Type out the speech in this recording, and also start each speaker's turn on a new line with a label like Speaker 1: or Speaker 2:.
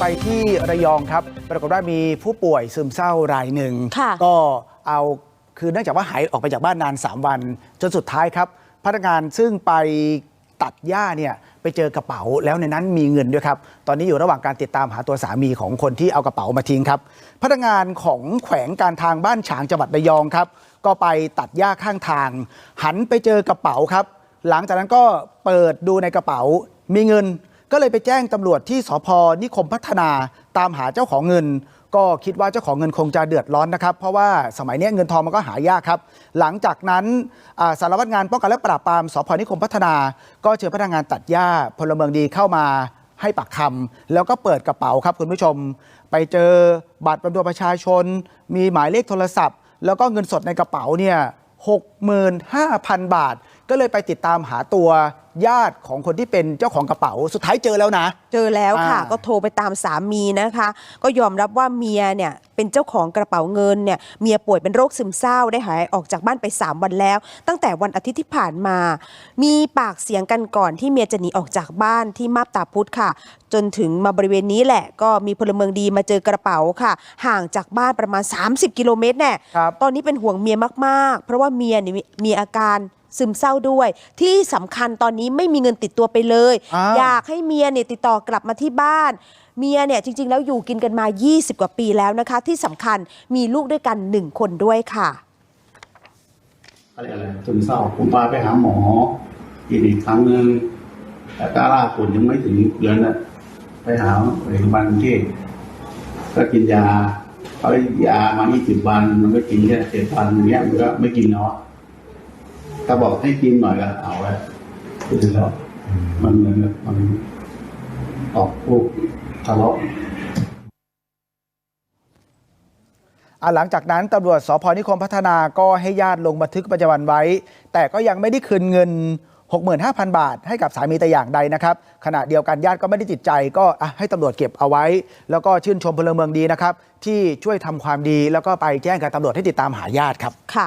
Speaker 1: ไปที่ระยองครับ ปรากฏว่ามีผู้ป่วยซึมเศร้ารายหนึ่ง
Speaker 2: ค่ะ
Speaker 1: ก็เอาคือเนื่องจากว่าหายออกไปจากบ้านนาน 3 วัน จนสุดท้ายครับพนักงานซึ่งไปตัดหญ้าเนี่ยไปเจอกระเป๋าแล้วในนั้นมีเงินด้วยครับ ตอนนี้อยู่ระหว่างการติดตามหาตัวสามีของคนที่เอากระเป๋ามาทิ้งครับพนักงานของแขวงการทางบ้านฉางจังหวัดระยองครับ ก็ไปตัดหญ้าข้างทาง หันไปเจอกระเป๋าครับ หลังจากนั้นก็เปิดดูในกระเป๋ามีเงิน ก็เลยไปแจ้งตำรวจที่สพนิคมพัฒนาตามหาเจ้าของเงิน ก็คิดว่าเจ้าของเงินคงจะเดือดร้อนนะครับ เพราะว่าสมัยนี้เงินทองมันก็หายากครับ หลังจากนั้นสารวัตรงานป้องกันและปราบปรามสพนิคมพัฒนา ก็เชิญพนักงานตัดหญ้าพลเมืองดีเข้ามาให้ปากคำแล้วก็เปิดกระเป๋าครับคุณผู้ชม ไปเจอบัตรประจำตัวประชาชน มีหมายเลขโทรศัพท์ แล้วก็เงินสดในกระเป๋าเนี่ย65,000 บาท ก็เลยไปติดตามหาตัวญาติของคนที่เป็นเจ้าของกระเป๋าสุดท้ายเจอแล้วนะ
Speaker 2: เจอแล้วค่ะ
Speaker 1: อ่า
Speaker 2: ก็โทรไปตามสามีนะคะ ก็ยอมรับว่าเมียเนี่ยเป็นเจ้าของกระเป๋าเงินเนี่ยเมียป่วยเป็นโรคซึมเศร้าได้หายออกจากบ้านไป 3 วันแล้ว ตั้งแต่วันอาทิตย์ที่ผ่านมา มีปากเสียงกันก่อนที่เมียจะหนีออกจากบ้านที่มาบตาพุธค่ะ จนถึงมาบริเวณนี้แหละ ก็มีพลเมืองดีมาเจอกระเป๋าค่ะ ห่างจากบ้านประมาณ 30 กิโลเมตรแน่
Speaker 1: ครับ
Speaker 2: ตอนนี้เป็นห่วงเมียมาก ๆ เพราะว่าเมียเนี่ยมีมีอาการ ซึมเศร้าด้วย ที่สำคัญตอนนี้ไม่มีเงินติดตัวไปเลย
Speaker 1: อ้าว
Speaker 2: อยากให้เมียเนี่ยติดต่อกลับมาที่บ้าน เมียเนี่ยจริง ๆ แล้วอยู่กินกันมา 20 กว่าปีแล้วนะคะ ที่สำคัญมีลูกด้วยกันหนึ่งคนด้วยค่ะ
Speaker 3: เขาเรียกอะไรซึมเศร้าผมพาไปหาหมออีกอีกครั้งหนึ่งแต่ตาล่าผลยังไม่ถึงเดือนน่ะไปหาโรงพยาบาลกรุงเทพก็กินยาเขาให้ยามายี่สิบวัน มันก็กินแค่เจ็ดวันอย่างเงี้ยมันก็ไม่กินเนาะ ถ้าบอกให้กินหน่อยก็เอาไว้คือแล้วมันเหมือนกับมันออกลูกทะเลาะ
Speaker 1: อะหลังจากนั้นตำรวจสพนิคมพัฒนาก็ให้ญาติลงบันทึกประจำวันไว้ แต่ก็ยังไม่ได้คืนเงิน 65,000 บาท ให้กับสามีแต่อย่างใดนะครับ ขณะเดียวกันญาติก็ไม่ได้ติดใจ ก็อะให้ตำรวจเก็บเอาไว้ แล้วก็ชื่นชมพลเมืองดีนะครับ ที่ช่วยทำความดีแล้วก็ไปแจ้งกับตำรวจให้ติดตามหาญาติครับ
Speaker 2: ค่ะ